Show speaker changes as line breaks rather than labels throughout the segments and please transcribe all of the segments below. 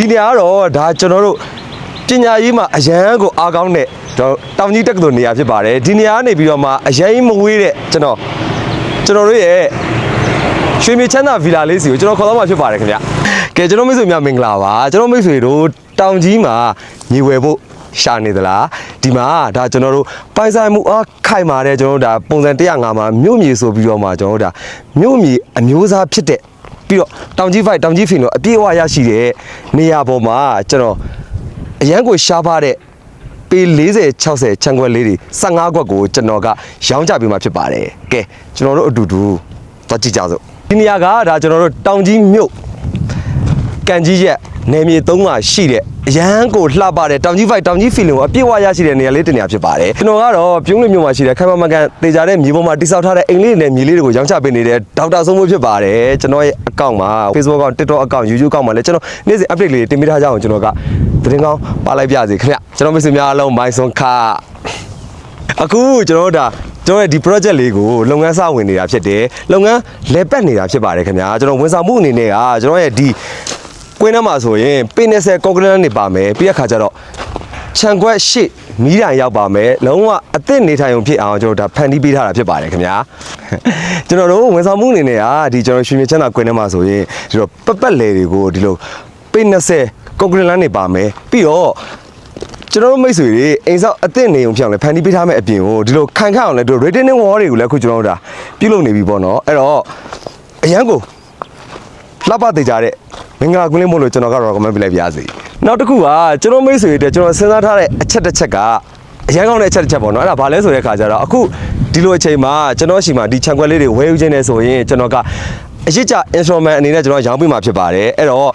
ဒီနေရာကတော့ဒါကျွန်တော်တို့ပညာရေးမှာအရန်ကိုအားကောင်းတဲ့ကျွန်တော်တောင်ကြီးတက္ကသိုလ်နေရာဖြစ်ပါတယ်ဒီနေရာကနေပြီးတော့မှအရန်မဝေးတဲ့ကျွန်တော်ကျွန်တော်တို့ရဲ့ရွှေမြေချမ်းသာဗီလာလေးစီကိုကျွန်တော်ခေါ်တော့မှဖြစ်ပါတယ်ခင်ဗျကဲကျွန်တော်မိတ်ဆွေများမင်္ဂလာပါကျွန်တော်မိတ်ဆွေတို့တောင်ကြီးမှာညီဝယ်ဖို့ရှာနေသလားဒီမှာဒါကျွန်တော်တို့ပိုင်ဆိုင်မှုအားခိုင်မာတဲ့ကျွန်တော်တို့ဒါပုံစံ105မှာမြို့မြေဆိုပြီးတော့မှကျွန်တော်တို့ဒါမြို့မြေအမျိုးအစားဖြစ်တဲ့ ပြီးတော့တောင်ကြီးဖိုက်တောင်ကြီးဖင်တို့အပြည့်အဝရရှိတဲ့နေရာပေါ်မှာကျွန်တော်အရန်ကိုရှားပါတဲ့ပေ40 60ချန်ခွက်လေးတွေ15ခွက်ကိုကျွန်တော်ကရောင်းချပေးมาဖြစ်ပါတယ်ကဲကျွန်တော်တို့အတူတူသွားကြည့်ကြစို့ဒီနေရာကဒါကျွန်တော်တို့တောင်ကြီးမြို့ ကန်ကြီးရက်နယ်မြေ3မှာရှိတဲ့အရန်ကိုလှပတဲ့တောင်ကြီးဖိုက်တောင်ကြီးဖီလင်ကိုအပြည့်အဝရရှိတဲ့နေရာလေးတစ်နေရာဖြစ်ပါတယ်ကျွန်တော်ကတော့ပြုံးလင်းမြို့မှာရှိတဲ့ခိုင်မမကန်တေချာတဲ့မြေပေါ်မှာတိစောက်ထားတဲ့အိမ်လေးတွေနဲ့မြေလေးတွေကိုရောင်းချပေးနေတဲ့ဒေါက်တာဆုံးမဖြစ်ပါတယ်ကျွန်တော်ရဲ့အကောင့်မှာ Facebook အကောင့် TikTok အကောင့် YouTube အကောင့်မှာလည်းကျွန်တော်နေ့စဉ် update လေးတွေတင်ပေးထားကြအောင်ကျွန်တော်ကသတင်းကောင်းပါလိုက်ပြစေခင်ဗျကျွန်တော်မိတ်ဆွေများအားလုံးမိုင်းစွန်ခါအခုကျွန်တော်တို့ဒါကျွန်တော်ရဲ့ဒီ project လေးကိုလုပ်ငန်းစဝင်နေတာဖြစ်တယ်လုပ်ငန်းလဲပတ်နေတာဖြစ်ပါတယ်ခင်ဗျာကျွန်တော်ဝန်ဆောင်မှုအနေနဲ့ကကျွန်တော်ရဲ့ဒီ ကွင်းထဲမှာဆိုရင်ပေ20 concrete နေပါမယ်ပြီးတဲ့ခါကျတော့ခြံခွက်ရှေ့မီးတိုင်ရောက်ပါမယ်လုံးဝအသစ်နေထိုင်ုံဖြစ်အောင်ကျွန်တော်ဒါဖန်တီးပေးထားတာဖြစ်ပါတယ်ခင်ဗျာကျွန်တော်တို့ဝန်ဆောင်မှုအနေနဲ့ကဒီကျွန်တော်ရွှေမြေချမ်းသာကွင်းထဲမှာဆိုရင်ဒီလိုပက်ပက်လေတွေကိုဒီလိုပေ20 concrete နေပါမယ်ပြီးတော့ကျွန်တော်တို့မိတ်ဆွေတွေအိမ်ဆောက်အသင့်နေအောင်ဖြစ်အောင်လဲဖန်တီးပေးထားမဲ့အပြင်ကိုဒီလိုခံခန့်အောင်လဲတို့ retaining wall တွေကိုလည်းအခုကျွန်တော်တို့ဒါပြုလုပ်နေပြီပေါ့နော်အဲ့တော့အရန်ကိုလှပသေးကြတဲ့ မင်္ဂလာကွင်းလေးမို့လို့ကျွန်တော်ကတော့ recommend ပေးလိုက်ပါရစေနောက်တစ်ခုကကျွန်တော်မိတ်ဆွေတွေကျွန်တော်စဉ်းစားထားတဲ့အချက်တစ်ချက်ကအရန်ကောင်းတဲ့အချက်တစ်ချက်ပေါ့နော်အဲ့ဒါဘာလဲဆိုတဲ့ခါကျတော့အခုဒီလိုအချိန်မှာကျွန်တော်ရှိမှဒီခြံခွက်လေးတွေဝယ်ယူခြင်းနဲ့ဆိုရင်ကျွန်တော်ကအရစ်ကြ instrument အနေနဲ့ကျွန်တော်ရောင်းပေးမှာဖြစ်ပါတယ်အဲ့တော့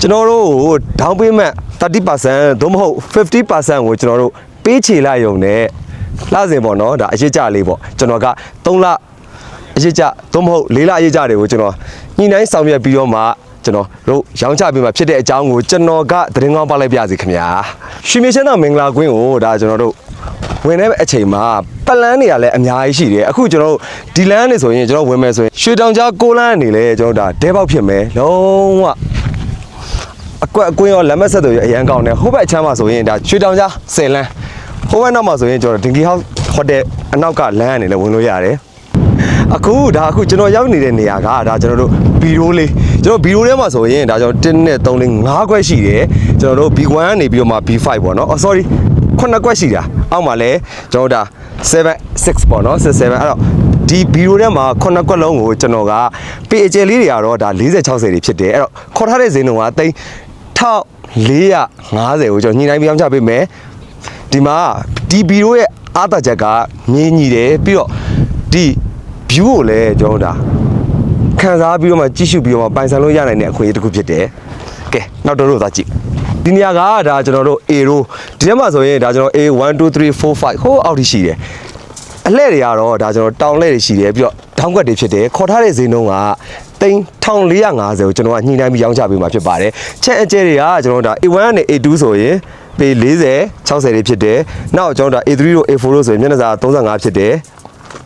ကျွန်တော်တို့ကို down payment 30%သို့မဟုတ်50%ကိုကျွန်တော်တို့ပေးချေလိုက်ရုံနဲ့လှစဉ်ပေါ့နော်ဒါအရစ်ကြလေးပေါ့ကျွန်တော်က3လအရစ်ကြသို့မဟုတ်4လအရစ်ကြတွေကိုကျွန်တော်ညှိနှိုင်းဆောင်ရွက်ပြီးတော့မှ ကျွန်တော်တို့ရောင်းချပေးမှာဖြစ်တဲ့အကြောင်းကိုကျွန်တော်ကသတင်းကောင်းပါလိုက်ပြစီခင်ဗျာရွှေမြေရှင်းတော်မင်္ဂလာကွင်းကိုဒါကျွန်တော်တို့ဝင်တဲ့အချိန်မှာပလန်းတွေကလည်းအများကြီးရှိတယ်အခုကျွန်တော်တို့ဒီလန်းနေဆိုရင်ကျွန်တော်ဝင်မယ်ဆိုရင်ရွှေတောင်ကြားကိုလန်းနေလေကျွန်တော်ဒါဒဲပေါက်ဖြစ်မယ်လုံးဝအကွက်အကွင်းရောလက်မဆက်တွေအရန်ကောင်းတယ်ဟိုဘက်အချမ်းမှာဆိုရင်ဒါရွှေတောင်ကြား10လန်းဟိုဘက်နောက်မှာဆိုရင်ကျွန်တော်ဒင်ကီဟောက်ဟိုတယ်အနောက်ကလန်းကနေလည်းဝင်လို့ရတယ် အခုဒါအခုကျွန်တော်ရောက်နေတဲ့နေရာကဒါကျွန်တော်တို့ဘီရိုလေးကျွန်တော်ဘီရိုထဲမှာဆိုရင်ဒါကျွန်တော်1နဲ့3လေး5ခွက်ရှိတယ်ကျွန်တော်တို့ B1 ကနေပြီးတော့မှ B5 ပေါ့နော်အော် sorry ခုနှစ်ကွက်ရှိတာအောက်မှာလည်းကျွန်တော်တို့ဒါ7 6ပေါ့နော်7 7အဲ့တော့ဒီဗီဒီယိုထဲမှာခုနှစ်ကွက်လုံးကိုကျွန်တော်ကပေအကျယ်လေးတွေကတော့ဒါ40 60တွေဖြစ်တယ်အဲ့တော့ခေါ်ထားတဲ့ဈေးနှုန်းကသိန်း1450ကိုကျွန်တော်ညှိနှိုင်းပြောင်းချပေးမယ်ဒီမှာဒီဗီဒီယိုရဲ့အားသာချက်ကမြင်းညီတယ်ပြီးတော့ဒီ view ကိုလည်းကျွန်တော်တို့ဒါခံစားပြီးတော့မှကြည့်ရှုပြီးတော့မှပိုင်ဆိုင်လို့ရနိုင်တဲ့အခွင့်အရေးတစ်ခုဖြစ်တယ်ကဲနောက်တော့တို့သာကြည့်ဒီနေရာကဒါကျွန်တော်တို့ A ရိုဒီထဲမှာဆိုရင်ဒါကျွန်တော် A 1 2 3 4 5ဟိုးအောက်ထိရှိတယ်အလှဲ့တွေကတော့ဒါကျွန်တော်တောင်လှဲ့တွေရှိတယ်ပြီးတော့ထောင်းကွက်တွေဖြစ်တယ်ခေါ်ထားတဲ့ဈေးနှုန်းကတိန်း1450ကိုကျွန်တော်ကညှိနှိုင်းပြီးရောင်းချပေးမှာဖြစ်ပါတယ်ချက်အကျဲတွေကကျွန်တော်တို့ဒါ A1 နဲ့ A2 ဆိုရင်ပေ40 60တွေဖြစ်တယ်နောက်ကျွန်တော်တို့ဒါ A3 တို့ A4 တို့ဆိုရင်မျက်နှာစာ35ဖြစ်တယ်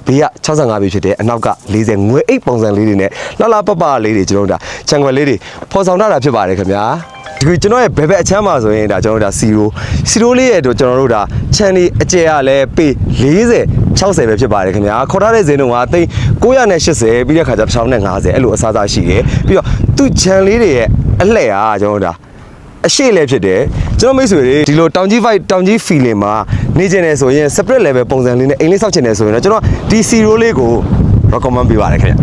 ဘေးက65ပြီဖြစ်တယ်အနောက်က40ငွေအိတ်ပုံစံလေးတွေနဲ့လှလှပပလေးတွေကျွန်တော်တို့ဒါခြံခွက်လေးတွေဖော်ဆောင်ထားတာဖြစ်ပါတယ်ခင်ဗျာဒီခုကျွန်တော်ရဲ့ဘယ်ဘက်အချမ်းမှာဆိုရင်ဒါကျွန်တော်တို့ဒါစီရိုစီရိုလေးရဲ့တို့ကျွန်တော်တို့ဒါခြံလေးအကျယ်ကလည်းပေ40 60ပဲဖြစ်ပါတယ်ခင်ဗျာခေါ်ထားတဲ့ဈေးနှုန်းကသိန်း980ပြီးတဲ့ခါကျ1050အဲ့လိုအစားအစာရှိတယ်ပြီးတော့သူ့ခြံလေးတွေရဲ့အလှည့်ကကျွန်တော်တို့ဒါအရှိလည်းဖြစ်တယ်ကျွန်တော်မိတ်ဆွေတွေဒီလိုတောင်ကြီး fight တောင်ကြီး feeling မှာ နေကျင်နေဆိုရင် separate level ပုံစံလေးနဲ့အိမ်လေးဆောက်ချင်တယ်ဆိုရင်တော့ကျွန်တော်ဒီ zero လေးကို recommend ပေးပါတယ်ခင်ဗျ